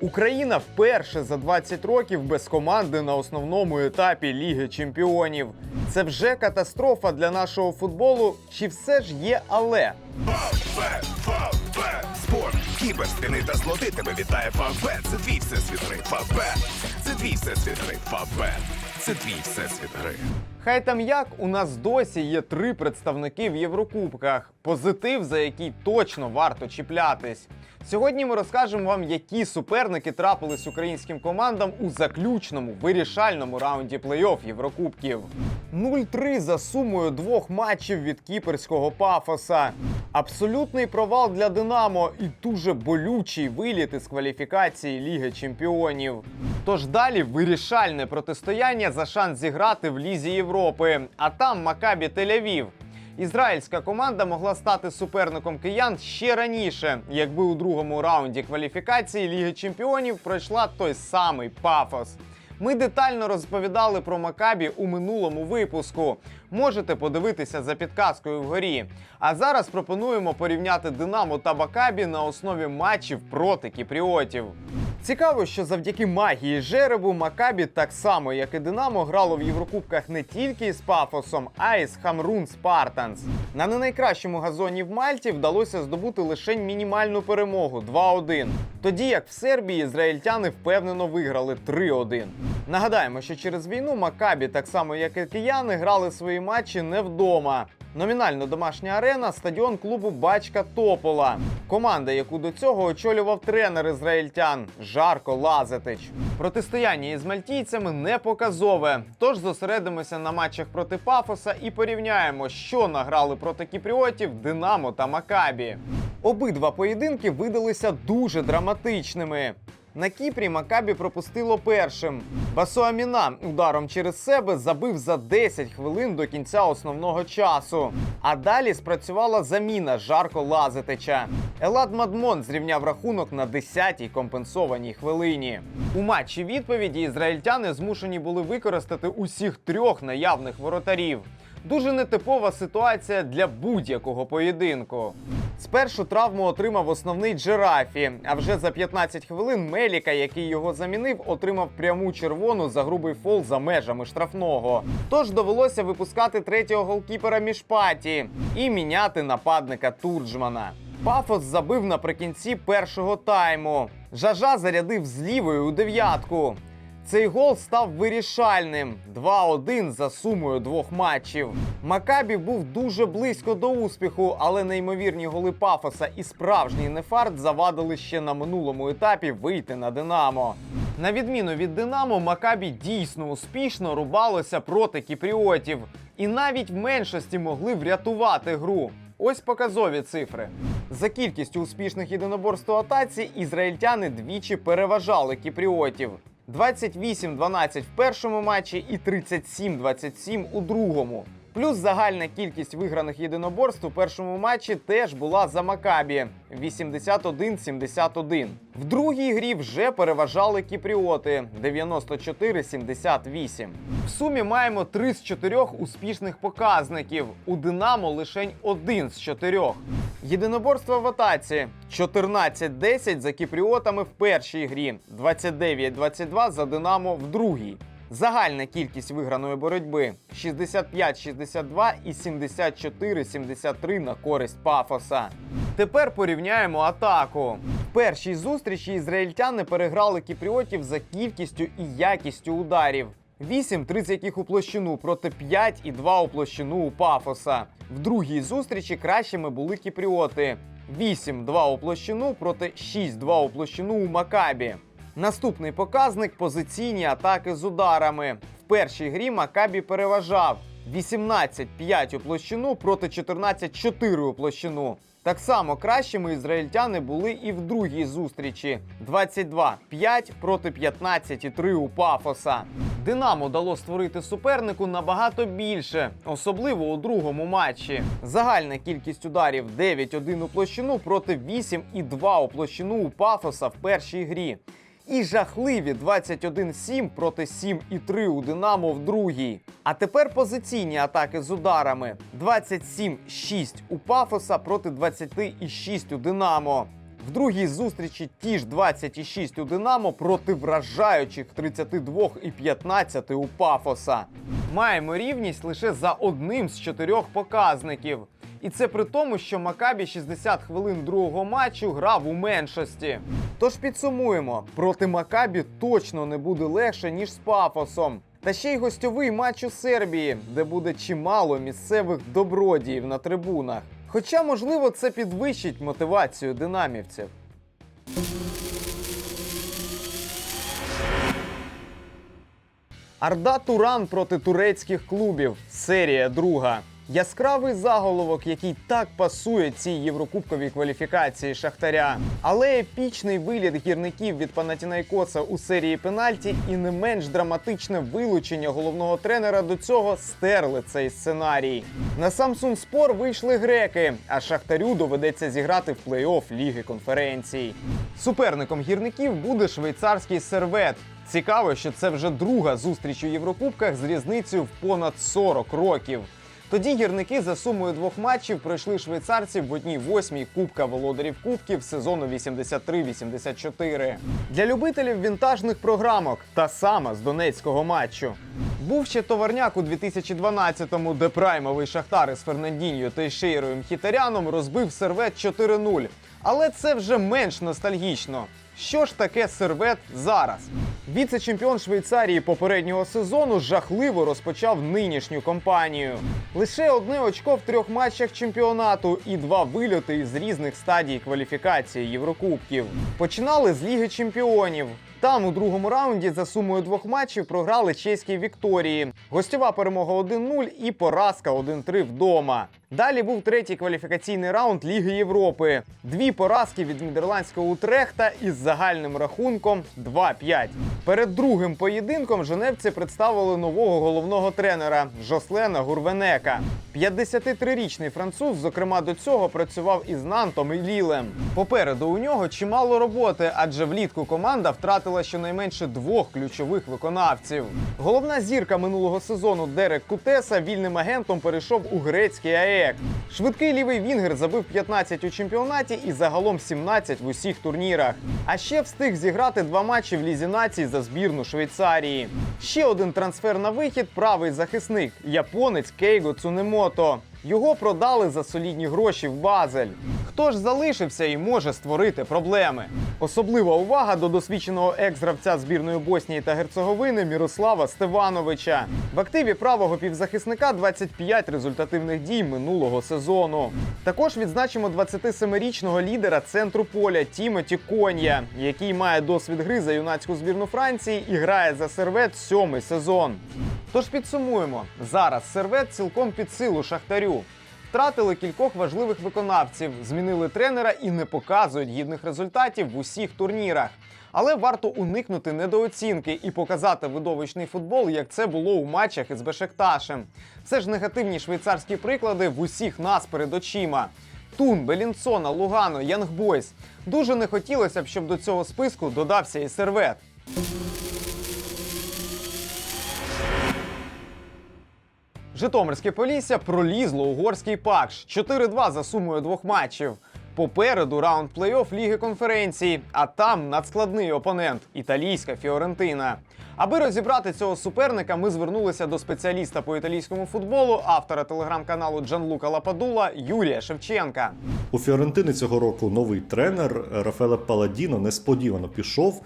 Україна вперше за 20 років без команди на основному етапі Ліги Чемпіонів. Це вже катастрофа для нашого футболу. Чи все ж є але? Спорт, кіберспіни та злоти тебе вітає Фавбет. Це твій всесвіт гри. Фавбет, це твій всесвіт гри. Фавбет, це твій всесвіт гри. Хай там як у нас досі є три представники в Єврокубках. Позитив, за який точно варто чіплятись. Сьогодні ми розкажемо вам, які суперники трапились українським командам у заключному вирішальному раунді плей-офф Єврокубків. 0-3 за сумою двох матчів від кіперського пафоса. Абсолютний провал для Динамо і дуже болючий виліт із кваліфікації Ліги Чемпіонів. Тож далі вирішальне протистояння за шанс зіграти в Лізі Європи. А там Макабі Тель-Авів. Ізраїльська команда могла стати суперником киян ще раніше, якби у другому раунді кваліфікації Ліги Чемпіонів пройшла той самий пафос. Ми детально розповідали про Макабі у минулому випуску. Можете подивитися за підказкою вгорі. А зараз пропонуємо порівняти Динамо та Макабі на основі матчів проти кіпріотів. Цікаво, що завдяки магії жеребу Макабі, так само як і Динамо, грало в Єврокубках не тільки із Пафосом, а й з Хамрун Спартанс. На не найкращому газоні в Мальті вдалося здобути лише мінімальну перемогу 2-1. Тоді як в Сербії ізраїльтяни впевнено виграли 3-1. Нагадаємо, що через війну Макабі, так само як і кияни, грали свої матчі не вдома. Номінально домашня арена стадіон клубу Бачка Топола. Команда, яку до цього очолював тренер ізраїльтян Жарко Лазетич. Протистояння із мальтійцями не показове. Тож зосередимося на матчах проти Пафоса і порівняємо, що награли проти кіпріотів Динамо та Макабі. Обидва поєдинки видалися дуже драматичними. На Кіпрі Макабі пропустило першим. Басуаміна ударом через себе забив за 10 хвилин до кінця основного часу. А далі спрацювала заміна Жарко Лазетича. Елад Мадмон зрівняв рахунок на 10-й компенсованій хвилині. У матчі відповіді ізраїльтяни змушені були використати усіх трьох наявних воротарів. Дуже нетипова ситуація для будь-якого поєдинку. Спершу травму отримав основний Джерафі, а вже за 15 хвилин Меліка, який його замінив, отримав пряму червону за грубий фол за межами штрафного. Тож довелося випускати третього голкіпера Мішпаті і міняти нападника Турджмана. Пафос забив наприкінці першого тайму. Жажа зарядив з лівої у дев'ятку. Цей гол став вирішальним 2-1 за сумою двох матчів. Макабі був дуже близько до успіху, але неймовірні голи Пафоса і справжній нефарт завадили ще на минулому етапі вийти на Динамо. На відміну від Динамо, Макабі дійсно успішно рубалося проти кіпріотів і навіть в меншості могли врятувати гру. Ось показові цифри. За кількістю успішних єдиноборств у атаці ізраїльтяни двічі переважали кіпріотів. 28-12 в першому матчі і 37-27 у другому. Плюс загальна кількість виграних єдиноборств у першому матчі теж була за Макабі 81-71. В другій грі вже переважали кіпріоти 94-78. В сумі маємо 3 з 4 успішних показників. У Динамо лишень один з 4. Єдиноборство в атаці 14-10 за кіпріотами в першій грі, 29-22 за Динамо в другій. Загальна кількість виграної боротьби 65-62 і 74-73 на користь Пафоса. Тепер порівняємо атаку. В першій зустрічі ізраїльтяни переграли кіпріотів за кількістю і якістю ударів. 8 30 яких у площину проти 5 і 2 у площину у Пафоса. В другій зустрічі кращими були кіпріоти. 8-2 у площину проти 6-2 у площину у Макабі. Наступний показник позиційні атаки з ударами. В першій грі Макабі переважав 18-5 у площину проти 14-4 у площину. Так само кращими ізраїльтяни були і в другій зустрічі: 22-5 проти 15-3 у Пафоса. Динамо дало створити супернику набагато більше, особливо у другому матчі. Загальна кількість ударів 9-1 у площину проти 8-2 у площину у Пафоса в першій грі. І жахливі 21-7 проти 7-3 у Динамо в другій. А тепер позиційні атаки з ударами: 27-6 у Пафоса проти 26 у Динамо. В другій зустрічі ті ж 26 у Динамо проти вражаючих 32 і 15 у Пафоса. Маємо рівність лише за одним з чотирьох показників. І це при тому, що Макабі 60 хвилин другого матчу грав у меншості. Тож підсумуємо, проти Макабі точно не буде легше, ніж з Пафосом. Та ще й гостьовий матч у Сербії, де буде чимало місцевих добродіїв на трибунах. Хоча, можливо, це підвищить мотивацію динамівців. Арда Туран проти турецьких клубів. Серія друга. Яскравий заголовок, який так пасує цій єврокубковій кваліфікації Шахтаря. Але епічний виліт гірників від Панатінайкоса у серії пенальті і не менш драматичне вилучення головного тренера до цього стерли цей сценарій. На Samsung Спор вийшли греки, а Шахтарю доведеться зіграти в плей-офф Ліги конференцій. Суперником гірників буде швейцарський сервет. Цікаво, що це вже друга зустріч у Єврокубках з різницею в понад 40 років. Тоді гірники за сумою двох матчів пройшли швейцарців в одній восьмій Кубка володарів Кубків сезону 83-84. Для любителів вінтажних програмок та сама з донецького матчу. Був ще товарняк у 2012-му, де праймовий шахтар із Фернандіньо та Шейрою Мхітаряном розбив сервет 4-0. Але це вже менш ностальгічно. Що ж таке сервет зараз? Віце-чемпіон Швейцарії попереднього сезону жахливо розпочав нинішню кампанію. Лише одне очко в трьох матчах чемпіонату і два вильоти із різних стадій кваліфікації Єврокубків. Починали з Ліги Чемпіонів. Там у другому раунді за сумою двох матчів програли чеській Вікторії. Гостьова перемога 1-0 і поразка 1-3 вдома. Далі був третій кваліфікаційний раунд Ліги Європи. Дві поразки від нідерландського Утрехта із загальним рахунком 2-5. Перед другим поєдинком женевці представили нового головного тренера Жослена Гурвенека. 53-річний француз, зокрема, до цього працював із Нантом і Лілем. Попереду у нього чимало роботи, адже влітку команда втратила щонайменше двох ключових виконавців. Головна зірка минулого сезону Дерек Кутеса вільним агентом перейшов у грецький АЕК. Швидкий лівий Вінгер забив 15 у чемпіонаті і загалом 17 в усіх турнірах. А ще встиг зіграти два матчі в Лізі націй за збірну Швейцарії. Ще один трансфер на вихід правий захисник японець Кейго Цунемото. Його продали за солідні гроші в Базель. Хто ж залишився і може створити проблеми? Особлива увага до досвідченого екс-гравця збірної Боснії та Герцеговини Мірослава Стевановича. В активі правого півзахисника 25 результативних дій минулого сезону. Також відзначимо 27-річного лідера центру поля Тімоті Кон'я, який має досвід гри за юнацьку збірну Франції і грає за сервет сьомий сезон. Тож підсумуємо, зараз сервет цілком під силу Шахтарю. Втратили кількох важливих виконавців, змінили тренера і не показують гідних результатів в усіх турнірах. Але варто уникнути недооцінки і показати видовищний футбол, як це було у матчах із Бешекташем. Це ж негативні швейцарські приклади в усіх нас перед очима. Тун, Белінсона, Лугано, Янгбойс. Дуже не хотілося б, щоб до цього списку додався і сервет. Житомирське Полісся пролізло угорський пакш 4-2 за сумою двох матчів. Попереду раунд плей-офф Ліги конференції, а там надскладний опонент італійська Фіорентина. Аби розібрати цього суперника, ми звернулися до спеціаліста по італійському футболу, автора телеграм-каналу Джанлука Лападула Юрія Шевченка. У Фіорентини цього року новий тренер Рафеле Паладіно несподівано пішов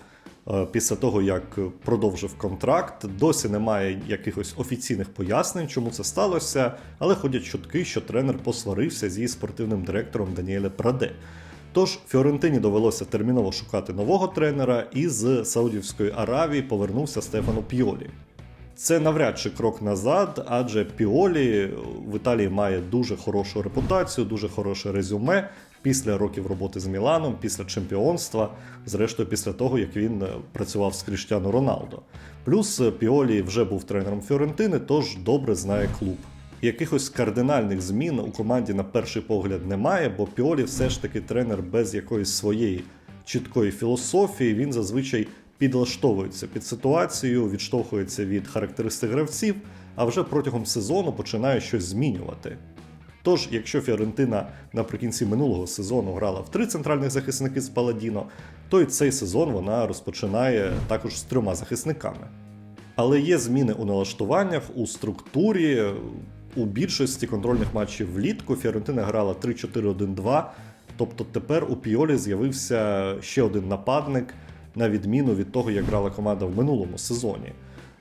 після того, як продовжив контракт. Досі немає якихось офіційних пояснень, чому це сталося, але ходять чутки, що тренер посварився зі спортивним директором Даніеле Праде. Тож Фіорентині довелося терміново шукати нового тренера, і з Саудівської Аравії повернувся Стефано Піолі. Це навряд чи крок назад, адже Піолі в Італії має дуже хорошу репутацію, дуже хороше резюме після років роботи з Міланом, після чемпіонства, зрештою, після того, як він е, працював з Кріштіано Роналдо. Плюс е, Піолі вже був тренером Фіорентини, тож добре знає клуб. Якихось кардинальних змін у команді на перший погляд немає, бо Піолі все ж таки тренер без якоїсь своєї чіткої філософії. Він зазвичай підлаштовується під ситуацію, відштовхується від характеристик гравців, а вже протягом сезону починає щось змінювати. Тож, якщо Фіорентина наприкінці минулого сезону грала в три центральних захисники з Паладіно, то й цей сезон вона розпочинає також з трьома захисниками. Але є зміни у налаштуваннях, у структурі. У більшості контрольних матчів влітку Фіорентина грала 3-4-1-2. Тобто тепер у Піолі з'явився ще один нападник, на відміну від того, як грала команда в минулому сезоні.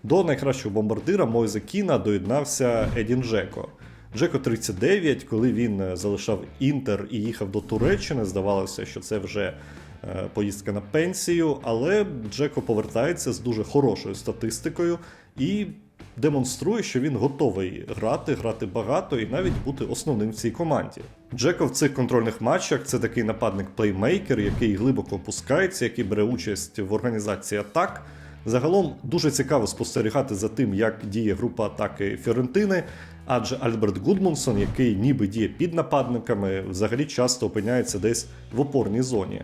До найкращого бомбардира Мойзе Кіна доєднався Едін Джеко. Джеко 39, коли він е, залишав Інтер і їхав до Туреччини, здавалося, що це вже е, поїздка на пенсію, але Джеко повертається з дуже хорошою статистикою і демонструє, що він готовий грати, грати багато і навіть бути основним в цій команді. Джеко в цих контрольних матчах це такий нападник-плеймейкер, який глибоко опускається, який бере участь в організації атак. Загалом дуже цікаво спостерігати за тим, як діє група атаки Фіорентини, адже Альберт Гудмунсон, який ніби діє під нападниками, взагалі часто опиняється десь в опорній зоні.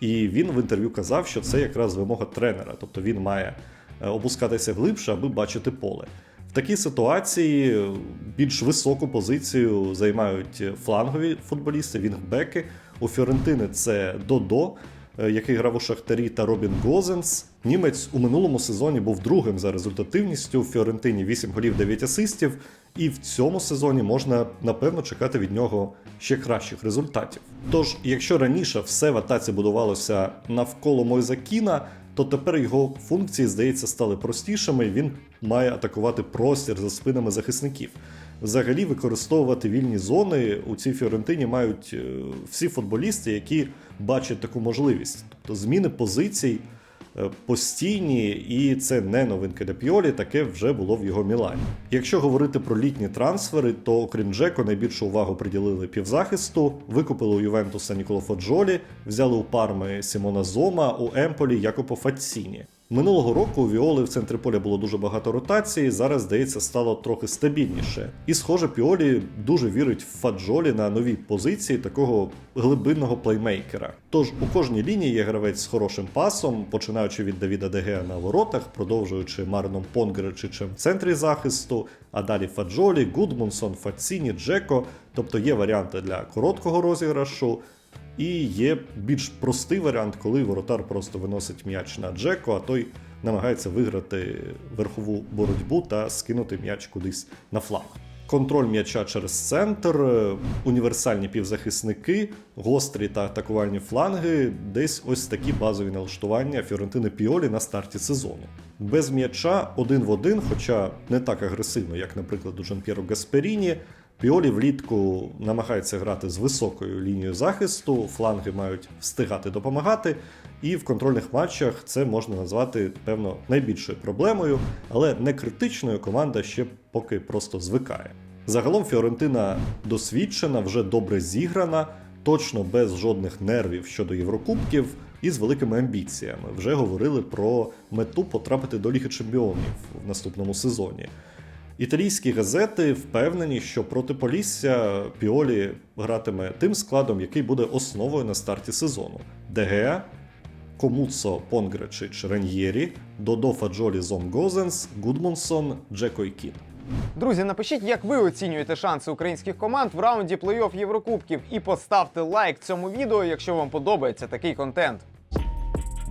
І він в інтерв'ю казав, що це якраз вимога тренера, тобто він має е, опускатися глибше, аби бачити поле. В такій ситуації е, більш високу позицію займають флангові футболісти, вінгбеки. У Фіорентини це Додо, який грав у Шахтарі, та Робін Гозенс. Німець у минулому сезоні був другим за результативністю. В Фіорентині 8 голів 9 асистів. І в цьому сезоні можна напевно чекати від нього ще кращих результатів. Тож, якщо раніше все в атаці будувалося навколо Мойза Кіна, то тепер його функції, здається, стали простішими. і Він має атакувати простір за спинами захисників. Взагалі, використовувати вільні зони у цій Фіорентині мають е, всі футболісти, які бачать таку можливість. Тобто зміни позицій е, постійні, і це не новинки для Піолі, таке вже було в його Мілані. Якщо говорити про літні трансфери, то окрім Джеко найбільшу увагу приділили півзахисту, викупили у Ювентуса Ніколо Фаджолі, взяли у парми Сімона Зома, у Емполі Якопо Фаціні. Минулого року у Віоли в центрі поля було дуже багато ротації, зараз, здається, стало трохи стабільніше. І, схоже, Піолі дуже вірить в Фаджолі на новій позиції такого глибинного плеймейкера. Тож у кожній лінії є гравець з хорошим пасом, починаючи від Давіда Дегеа на воротах, продовжуючи Марином Понгеречичем в центрі захисту, а далі Фаджолі, Гудмунсон, Фаціні, Джеко. Тобто є варіанти для короткого розіграшу. І є більш простий варіант, коли воротар просто виносить м'яч на Джеко, а той намагається виграти верхову боротьбу та скинути м'яч кудись на фланг. Контроль м'яча через центр, е, універсальні півзахисники, гострі та атакувальні фланги, десь ось такі базові налаштування Фіорентини Піолі на старті сезону. Без м'яча один в один, хоча не так агресивно, як, наприклад, у Жан-П'єро Гасперіні, Піолі влітку намагається грати з високою лінією захисту, фланги мають встигати допомагати, і в контрольних матчах це можна назвати, певно, найбільшою проблемою, але не критичною команда ще поки просто звикає. Загалом Фіорентина досвідчена, вже добре зіграна, точно без жодних нервів щодо Єврокубків і з великими амбіціями. Вже говорили про мету потрапити до Ліги Чемпіонів в наступному сезоні. Італійські газети впевнені, що проти Полісся Піолі гратиме тим складом, який буде основою на старті сезону: ДГ, Комуцо Понгречич Реньєрі, Додо Фаджолі Зон Гозенс, Гудмунсон, Джеко і Кін. Друзі, напишіть, як ви оцінюєте шанси українських команд в раунді плей-офф Єврокубків і поставте лайк цьому відео, якщо вам подобається такий контент.